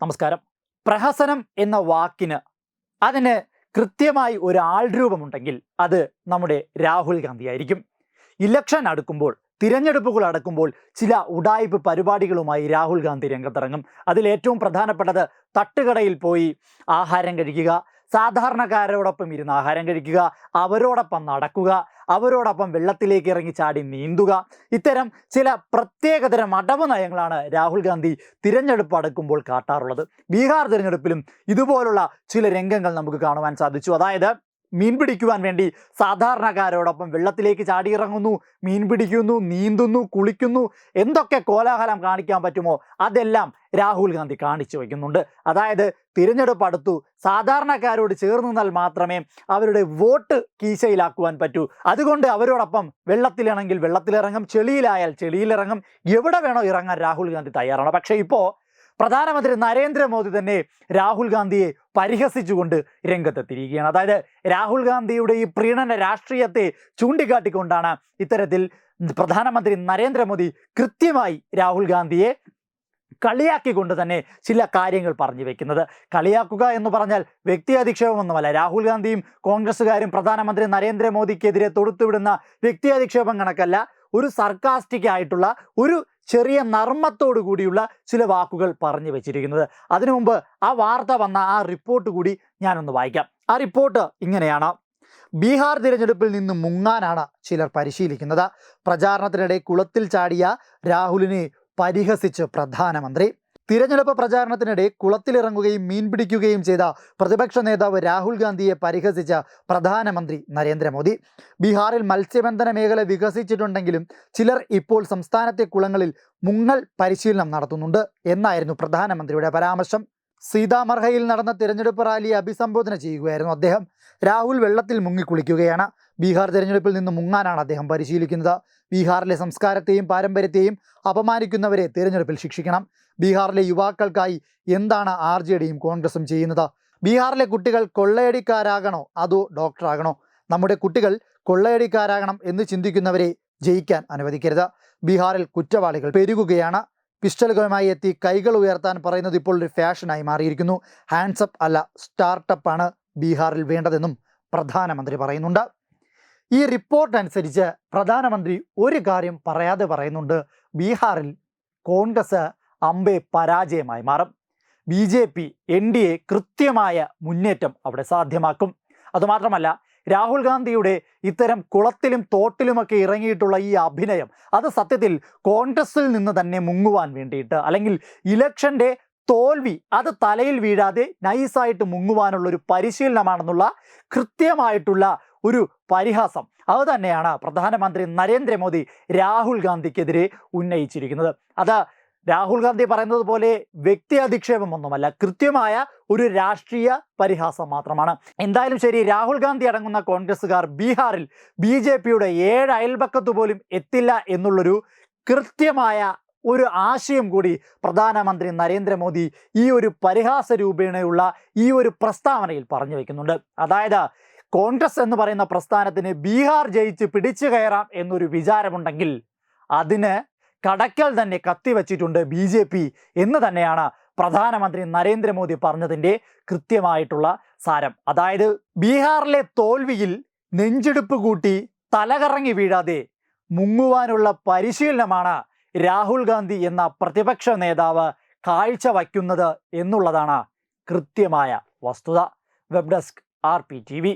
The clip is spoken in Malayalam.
നമസ്കാരം. പ്രഹസനം എന്ന വാക്കിന് അതിന് കൃത്യമായി ഒരു ആൾരൂപമുണ്ടെങ്കിൽ അത് നമ്മുടെ രാഹുൽ ഗാന്ധി ആയിരിക്കും ഇലക്ഷൻ അടുക്കുമ്പോൾ തിരഞ്ഞെടുപ്പുകൾ അടക്കുമ്പോൾ ചില ഉടായ്പ് പരിപാടികളുമായി രാഹുൽ ഗാന്ധി രംഗത്തിറങ്ങും. അതിലേറ്റവും പ്രധാനപ്പെട്ടത് തട്ടുകടയിൽ പോയി ആഹാരം കഴിക്കുക സാധാരണക്കാരോടൊപ്പം ഇരുന്ന് ആഹാരം കഴിക്കുക അവരോടൊപ്പം നടക്കുക അവരോടൊപ്പം വെള്ളത്തിലേക്ക് ഇറങ്ങി ചാടി നീന്തുക. ഇത്തരം ചില പ്രത്യേകതരം അടവ് നയങ്ങളാണ് രാഹുൽ ഗാന്ധി തിരഞ്ഞെടുപ്പ് അടുക്കുമ്പോൾ കാട്ടാറുള്ളത്. ബീഹാർ തിരഞ്ഞെടുപ്പിലും ഇതുപോലുള്ള ചില രംഗങ്ങൾ നമുക്ക് കാണുവാൻ സാധിച്ചു. അതായത് മീൻ പിടിക്കുവാൻ വേണ്ടി സാധാരണക്കാരോടൊപ്പം വെള്ളത്തിലേക്ക് ചാടിയിറങ്ങുന്നു. മീൻ പിടിക്കുന്നു നീന്തുന്നു കുളിക്കുന്നു. എന്തൊക്കെ കോലാഹലം കാണിക്കാൻ പറ്റുമോ അതെല്ലാം രാഹുൽ ഗാന്ധി കാണിച്ചു വയ്ക്കുന്നുണ്ട്. അതായത് തിരഞ്ഞെടുപ്പ് അടുത്തു സാധാരണക്കാരോട് ചേർന്ന് നിന്നാൽ മാത്രമേ അവരുടെ വോട്ട് കീശയിലാക്കുവാൻ പറ്റൂ. അതുകൊണ്ട് അവരോടൊപ്പം വെള്ളത്തിലാണെങ്കിൽ വെള്ളത്തിലിറങ്ങും ചെളിയിലായാൽ ചെളിയിലിറങ്ങും. എവിടെ വേണോ ഇറങ്ങാൻ രാഹുൽ ഗാന്ധി തയ്യാറാണ്. പക്ഷേ ഇപ്പോൾ പ്രധാനമന്ത്രി നരേന്ദ്രമോദി തന്നെ രാഹുൽ ഗാന്ധിയെ പരിഹസിച്ചുകൊണ്ട് രംഗത്തെത്തിയിരിക്കുകയാണ്. അതായത് രാഹുൽ ഗാന്ധിയുടെ ഈ പ്രീണന രാഷ്ട്രീയത്തെ ചൂണ്ടിക്കാട്ടിക്കൊണ്ടാണ് ഇത്തരത്തിൽ പ്രധാനമന്ത്രി നരേന്ദ്രമോദി കൃത്യമായി രാഹുൽ ഗാന്ധിയെ കളിയാക്കിക്കൊണ്ട് തന്നെ ചില കാര്യങ്ങൾ പറഞ്ഞു വെക്കുന്നത്. കളിയാക്കുക എന്ന് പറഞ്ഞാൽ വ്യക്തി അധിക്ഷേപമൊന്നുമല്ല. രാഹുൽ ഗാന്ധിയും കോൺഗ്രസ്സുകാരും പ്രധാനമന്ത്രി നരേന്ദ്രമോദിക്കെതിരെ തൊടുത്തുവിടുന്ന വ്യക്തി അധിക്ഷേപം കണക്കല്ല. ഒരു സർക്കാസ്റ്റിക് ആയിട്ടുള്ള ഒരു ചെറിയ നർമ്മത്തോടു കൂടിയുള്ള ചില വാക്കുകൾ പറഞ്ഞു വെച്ചിരിക്കുന്നത്. അതിനു മുമ്പ് ആ വാർത്ത വന്ന ആ റിപ്പോർട്ട് കൂടി ഞാനൊന്ന് വായിക്കാം. ആ റിപ്പോർട്ട് ഇങ്ങനെയാണ്. ബീഹാർ തിരഞ്ഞെടുപ്പിൽ നിന്ന് മുങ്ങാനാണ് ചിലർ പരിശീലിക്കുന്നത്. പ്രചാരണത്തിനിടെ കുളത്തിൽ ചാടിയ രാഹുലിനെ പരിഹസിച്ച് പ്രധാനമന്ത്രി. തിരഞ്ഞെടുപ്പ് പ്രചാരണത്തിനിടെ കുളത്തിലിറങ്ങുകയും മീൻ പിടിക്കുകയും ചെയ്ത പ്രതിപക്ഷ നേതാവ് രാഹുൽ ഗാന്ധിയെ പരിഹസിച്ച പ്രധാനമന്ത്രി നരേന്ദ്രമോദി. ബീഹാറിൽ മത്സ്യബന്ധന മേഖല വികസിച്ചിട്ടുണ്ടെങ്കിലും ചിലർ ഇപ്പോൾ സംസ്ഥാനത്തെ കുളങ്ങളിൽ മുങ്ങൽ പരിശീലനം നടത്തുന്നുണ്ട് എന്നായിരുന്നു പ്രധാനമന്ത്രിയുടെ പരാമർശം. സീതാമർഹയിൽ നടന്ന തിരഞ്ഞെടുപ്പ് റാലിയെ അഭിസംബോധന ചെയ്യുകയായിരുന്നു അദ്ദേഹം. രാഹുൽ വെള്ളത്തിൽ മുങ്ങിക്കുളിക്കുകയാണ്. ബീഹാർ തിരഞ്ഞെടുപ്പിൽ നിന്ന് മുങ്ങാനാണ് അദ്ദേഹം പരിശീലിക്കുന്നത്. ബീഹാറിലെ സംസ്കാരത്തെയും പാരമ്പര്യത്തെയും അപമാനിക്കുന്നവരെ തിരഞ്ഞെടുപ്പിൽ ശിക്ഷിക്കണം. ബീഹാറിലെ യുവാക്കൾക്കായി എന്താണ് ആർ ജെ ഡിയും കോൺഗ്രസും ചെയ്യുന്നത്? ബീഹാറിലെ കുട്ടികൾ കൊള്ളയടിക്കാരാകണോ? അതോ ഡോക്ടറാകണോ? നമ്മുടെ കുട്ടികൾ കൊള്ളയടിക്കാരാകണം എന്ന് ചിന്തിക്കുന്നവരെ ജയിക്കാൻ അനുവദിക്കരുത്. ബീഹാറിൽ കുറ്റവാളികൾ പെരുകുകയാണ്. പിസ്റ്റളുകളുമായി എത്തി കൈകൾ ഉയർത്താൻ പറയുന്നത് ഇപ്പോൾ ഒരു ഫാഷനായി മാറിയിരിക്കുന്നു. ഹാൻഡ്സപ്പ് അല്ല സ്റ്റാർട്ടപ്പാണ് ബീഹാറിൽ വേണ്ടതെന്നും പ്രധാനമന്ത്രി പറയുന്നുണ്ട്. ഈ റിപ്പോർട്ട് അനുസരിച്ച് പ്രധാനമന്ത്രി ഒരു കാര്യം പറയാതെ പറയുന്നുണ്ട്. ബീഹാറിൽ കോൺഗ്രസ് അമ്പെ പരാജയമായി മാറും. B J P N D A കൃത്യമായ മുന്നേറ്റം അവിടെ സാധ്യമാക്കും. അതുമാത്രമല്ല രാഹുൽ ഗാന്ധിയുടെ ഇത്തരം കുളത്തിലും തോട്ടിലുമൊക്കെ ഇറങ്ങിയിട്ടുള്ള ഈ അഭിനയം അത് സത്യത്തിൽ കോൺഗ്രസിൽ നിന്ന് തന്നെ മുങ്ങുവാൻ വേണ്ടിയിട്ട് അല്ലെങ്കിൽ ഇലക്ഷന്റെ തോൽവി അത് തലയിൽ വീഴാതെ നൈസായിട്ട് മുങ്ങുവാനുള്ള ഒരു പരിശീലനമാണെന്നുള്ള കൃത്യമായിട്ടുള്ള ഒരു പരിഹാസം. അത് തന്നെയാണ് പ്രധാനമന്ത്രി നരേന്ദ്രമോദി രാഹുൽ ഗാന്ധിക്കെതിരെ ഉന്നയിച്ചിരിക്കുന്നത്. അത് രാഹുൽ ഗാന്ധി പറയുന്നത് പോലെ വ്യക്തി അധിക്ഷേപം ഒന്നുമല്ല കൃത്യമായ ഒരു രാഷ്ട്രീയ പരിഹാസം മാത്രമാണ്. എന്തായാലും ശരി രാഹുൽ ഗാന്ധി അടങ്ങുന്ന കോൺഗ്രസ്സുകാർ ബീഹാറിൽ ബി ജെ പിയുടെ ഏഴ് അയൽപക്കത്ത് പോലും എത്തില്ല എന്നുള്ളൊരു കൃത്യമായ ഒരു ആശയം കൂടി പ്രധാനമന്ത്രി നരേന്ദ്രമോദി ഈ ഒരു പരിഹാസ രൂപേണയുള്ള ഈ ഒരു പ്രസ്താവനയിൽ പറഞ്ഞു വയ്ക്കുന്നുണ്ട് അതായത് കോൺഗ്രസ് എന്ന് പറയുന്ന പ്രസ്ഥാനത്തിന് ബീഹാർ ജയിച്ച് പിടിച്ചു കയറാം എന്നൊരു വിചാരമുണ്ടെങ്കിൽ അതിന് കടക്കൽ തന്നെ കത്തിവച്ചിട്ടുണ്ട് ബി ജെ പി എന്ന് തന്നെയാണ് പ്രധാനമന്ത്രി നരേന്ദ്രമോദി പറഞ്ഞതിന്റെ കൃത്യമായിട്ടുള്ള സാരം. അതായത് ബീഹാറിലെ തോൽവിയിൽ നെഞ്ചെടുപ്പ് കൂട്ടി തലകറങ്ങി വീഴാതെ മുങ്ങുവാനുള്ള പരിശീലനമാണ് രാഹുൽ ഗാന്ധി എന്ന പ്രതിപക്ഷ നേതാവ് കാഴ്ച വയ്ക്കുന്നത് എന്നുള്ളതാണ് കൃത്യമായ വസ്തുത. Web desk R P T V.